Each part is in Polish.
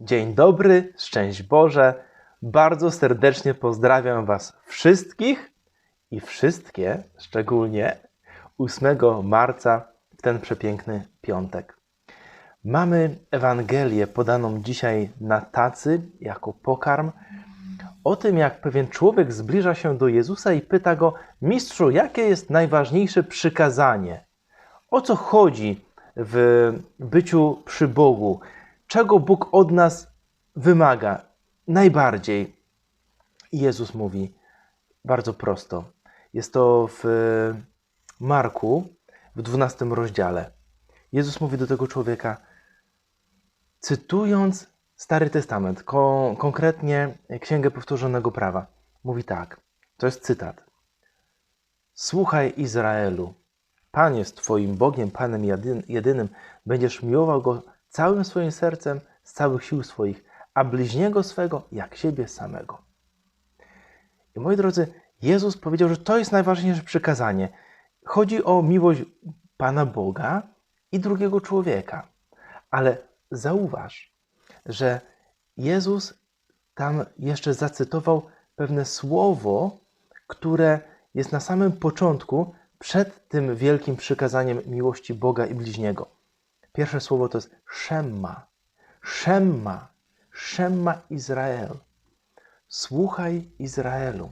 Dzień dobry, szczęść Boże. Bardzo serdecznie pozdrawiam Was wszystkich i wszystkie, szczególnie 8 marca, w ten przepiękny piątek. Mamy Ewangelię podaną dzisiaj na tacy jako pokarm o tym, jak pewien człowiek zbliża się do Jezusa i pyta go: Mistrzu, jakie jest najważniejsze przykazanie? O co chodzi w byciu przy Bogu? Czego Bóg od nas wymaga najbardziej? Jezus mówi bardzo prosto. Jest to w Marku w 12 rozdziale. Jezus mówi do tego człowieka, cytując Stary Testament, ko- konkretnie Księgę Powtórzonego Prawa. Mówi tak, to jest cytat. Słuchaj Izraelu, Pan jest Twoim Bogiem, Panem jedyn- jedynym. Będziesz miłował Go całym swoim sercem, z całych sił swoich, a bliźniego swego jak siebie samego. I moi drodzy, Jezus powiedział, że to jest najważniejsze przykazanie. Chodzi o miłość Pana Boga i drugiego człowieka. Ale zauważ, że Jezus tam jeszcze zacytował pewne słowo, które jest na samym początku, przed tym wielkim przykazaniem miłości Boga i bliźniego. Pierwsze słowo to jest Szemma. Szemma. Szemma Izrael. Słuchaj Izraelu.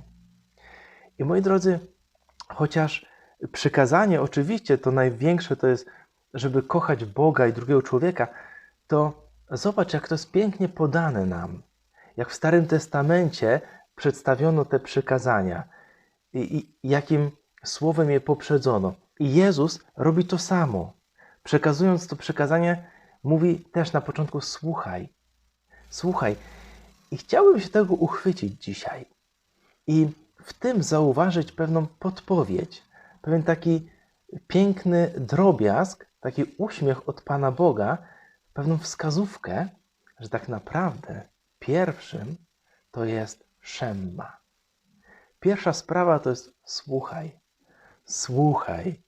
I moi drodzy, chociaż przykazanie oczywiście to największe to jest, żeby kochać Boga i drugiego człowieka, to zobacz, jak to jest pięknie podane nam. Jak w Starym Testamencie przedstawiono te przykazania i, i jakim słowem je poprzedzono. I Jezus robi to samo. Przekazując to przekazanie, mówi też na początku: Słuchaj, słuchaj. I chciałbym się tego uchwycić dzisiaj. I w tym zauważyć pewną podpowiedź, pewien taki piękny drobiazg, taki uśmiech od Pana Boga, pewną wskazówkę, że tak naprawdę pierwszym to jest szemma. Pierwsza sprawa to jest słuchaj, słuchaj,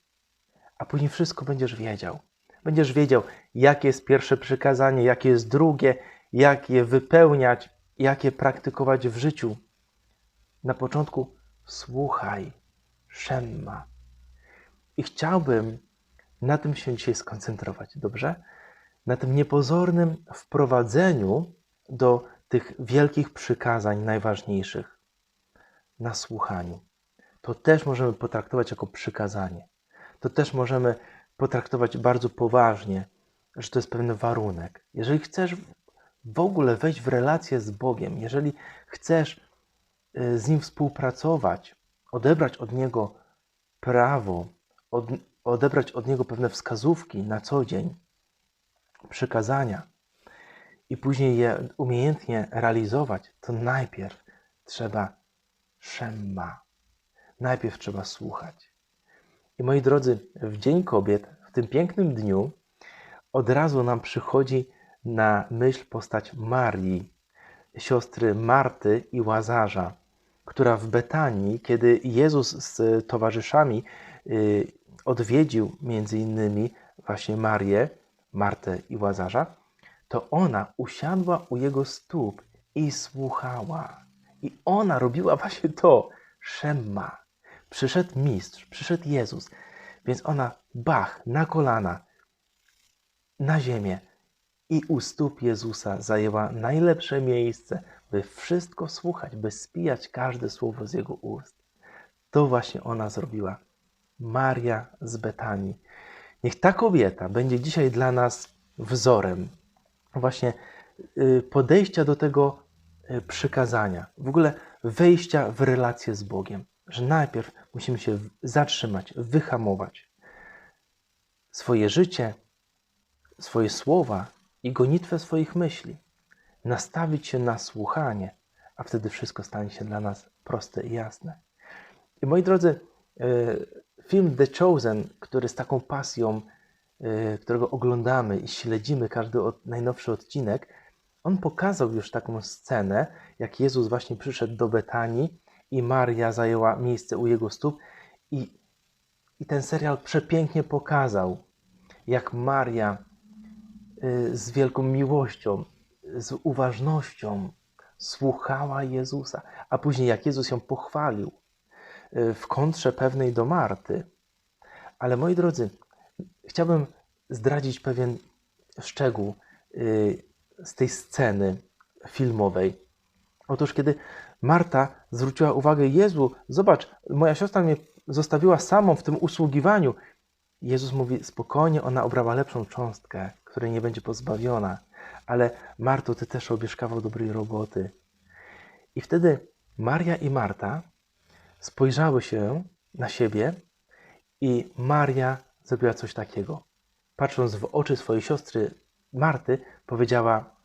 a później wszystko będziesz wiedział. Będziesz wiedział, jakie jest pierwsze przykazanie, jakie jest drugie, jak je wypełniać, jak je praktykować w życiu. Na początku słuchaj, szemma. I chciałbym na tym się dzisiaj skoncentrować, dobrze? Na tym niepozornym wprowadzeniu do tych wielkich przykazań najważniejszych. Na słuchaniu. To też możemy potraktować jako przykazanie. To też możemy potraktować bardzo poważnie, że to jest pewien warunek. Jeżeli chcesz w ogóle wejść w relację z Bogiem, jeżeli chcesz y, z Nim współpracować, odebrać od Niego prawo, od, odebrać od Niego pewne wskazówki na co dzień, przykazania i później je umiejętnie realizować, to najpierw trzeba szemma. Najpierw trzeba słuchać. I moi drodzy, w Dzień Kobiet, w tym pięknym dniu, od razu nam przychodzi na myśl postać Marii, siostry Marty i Łazarza, która w Betanii, kiedy Jezus z towarzyszami y, odwiedził między innymi właśnie Marię, Martę i Łazarza, to ona usiadła u jego stóp i słuchała. I ona robiła właśnie to, szemma. Przyszedł mistrz, przyszedł Jezus, więc ona bach, na kolana, na ziemię i u stóp Jezusa zajęła najlepsze miejsce, by wszystko słuchać, by spijać każde słowo z jego ust. To właśnie ona zrobiła. Maria z Betanii. Niech ta kobieta będzie dzisiaj dla nas wzorem właśnie y, podejścia do tego y, przykazania, w ogóle wejścia w relację z Bogiem, że najpierw musimy się zatrzymać, wyhamować swoje życie, swoje słowa i gonitwę swoich myśli, nastawić się na słuchanie, a wtedy wszystko stanie się dla nas proste i jasne. I moi drodzy, y, film The Chosen, który z taką pasją, którego oglądamy i śledzimy każdy od, najnowszy odcinek, on pokazał już taką scenę, jak Jezus właśnie przyszedł do Betanii i Maria zajęła miejsce u jego stóp. I, i ten serial przepięknie pokazał, jak Maria y, z wielką miłością z uważnością słuchała Jezusa, a później jak Jezus ją pochwalił y, w kontrze pewnej do Marty. Ale moi drodzy, chciałbym zdradzić pewien szczegół y, z tej sceny filmowej. Otóż, kiedy Marta zwróciła uwagę, Jezu, zobacz, moja siostra mnie zostawiła samą w tym usługiwaniu. Jezus mówi, spokojnie, ona obrała lepszą cząstkę, której nie będzie pozbawiona. Ale Marto, ty też robisz kawał dobrej roboty. I wtedy Maria i Marta spojrzały się na siebie i Maria zrobiła coś takiego. Patrząc w oczy swojej siostry Marty, powiedziała: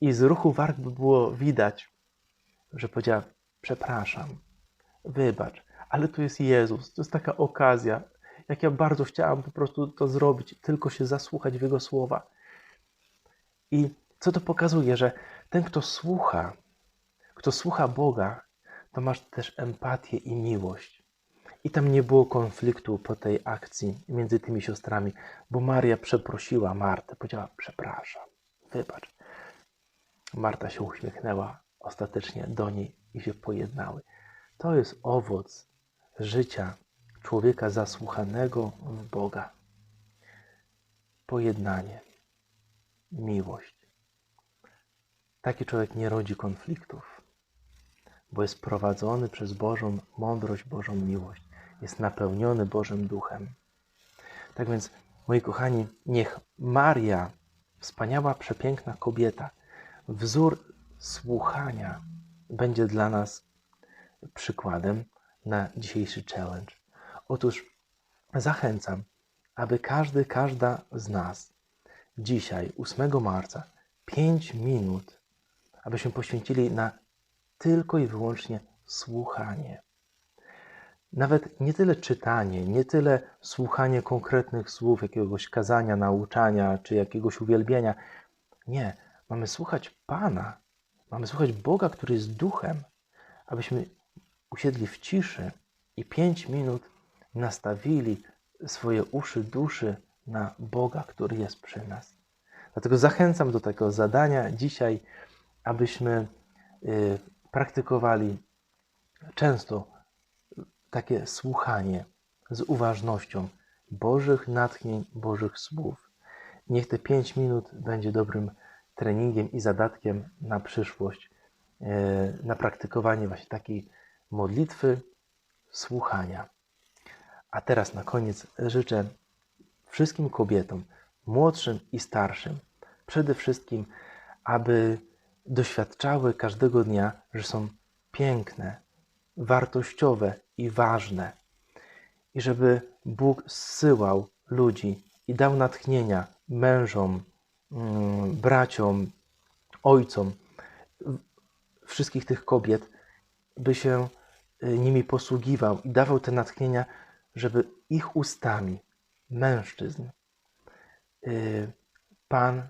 I z ruchu warg by było widać, że powiedziała: Przepraszam, wybacz, ale tu jest Jezus, to jest taka okazja. Jak ja bardzo chciałam po prostu to zrobić, tylko się zasłuchać w Jego słowa. I co to pokazuje, że ten, kto słucha, kto słucha Boga, to masz też empatię i miłość. I tam nie było konfliktu po tej akcji między tymi siostrami, bo Maria przeprosiła Martę, powiedziała: Przepraszam, wybacz. Marta się uśmiechnęła ostatecznie do niej i się pojednały. To jest owoc życia człowieka zasłuchanego w Boga. Pojednanie, miłość. Taki człowiek nie rodzi konfliktów, bo jest prowadzony przez Bożą mądrość, Bożą miłość. Jest napełniony Bożym Duchem. Tak więc, moi kochani, niech Maria, wspaniała, przepiękna kobieta, wzór słuchania, będzie dla nas przykładem na dzisiejszy challenge. Otóż zachęcam, aby każdy, każda z nas dzisiaj, 8 marca, 5 minut, abyśmy poświęcili na tylko i wyłącznie słuchanie. Nawet nie tyle czytanie, nie tyle słuchanie konkretnych słów, jakiegoś kazania, nauczania czy jakiegoś uwielbienia. Nie, mamy słuchać Pana, mamy słuchać Boga, który jest duchem, abyśmy usiedli w ciszy i pięć minut nastawili swoje uszy, duszy na Boga, który jest przy nas. Dlatego zachęcam do tego zadania dzisiaj, abyśmy y, praktykowali często takie słuchanie z uważnością Bożych natchnień, Bożych słów. Niech te pięć minut będzie dobrym treningiem i zadatkiem na przyszłość, y, na praktykowanie właśnie takiej modlitwy, słuchania. A teraz na koniec życzę wszystkim kobietom, młodszym i starszym, przede wszystkim, aby doświadczały każdego dnia, że są piękne, wartościowe i ważne. I żeby Bóg zsyłał ludzi i dał natchnienia mężom, braciom, ojcom, wszystkich tych kobiet, by się y, nimi posługiwał i dawał te natchnienia, żeby ich ustami, mężczyzn, y, Pan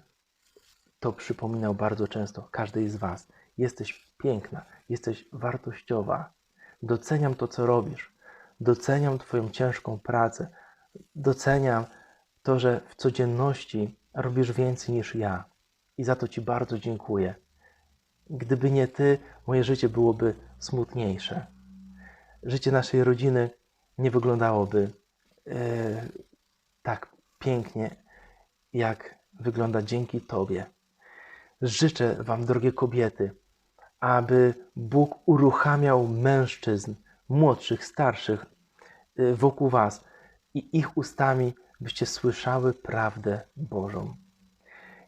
to przypominał bardzo często każdej z Was. Jesteś piękna, jesteś wartościowa. Doceniam to, co robisz. Doceniam Twoją ciężką pracę. Doceniam to, że w codzienności robisz więcej niż ja. I za to Ci bardzo dziękuję. Gdyby nie Ty, moje życie byłoby smutniejsze. Życie naszej rodziny nie wyglądałoby e, tak pięknie, jak wygląda dzięki Tobie. Życzę Wam, drogie kobiety, aby Bóg uruchamiał mężczyzn, młodszych, starszych, y, wokół Was i ich ustami byście słyszały prawdę Bożą.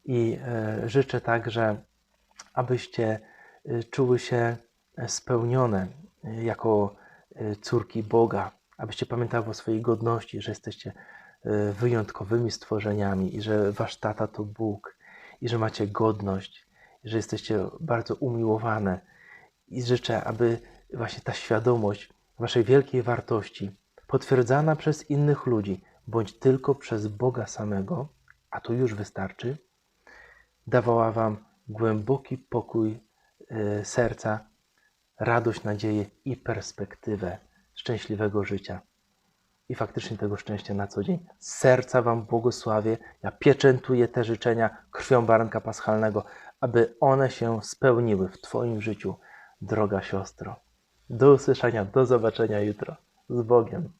I e, życzę także, abyście y, czuły się spełnione y, jako córki Boga, abyście pamiętały o swojej godności, że jesteście wyjątkowymi stworzeniami i że Wasz tata to Bóg i że macie godność, że jesteście bardzo umiłowane. I życzę, aby właśnie ta świadomość Waszej wielkiej wartości, potwierdzana przez innych ludzi, bądź tylko przez Boga samego, a to już wystarczy, dawała Wam głęboki pokój y, serca, radość, nadzieję i perspektywę szczęśliwego życia. i faktycznie tego szczęścia na co dzień. Z serca Wam błogosławię. Ja pieczętuję te życzenia krwią baranka paschalnego, aby one się spełniły w Twoim życiu, droga siostro. Do usłyszenia, do zobaczenia jutro. Z Bogiem.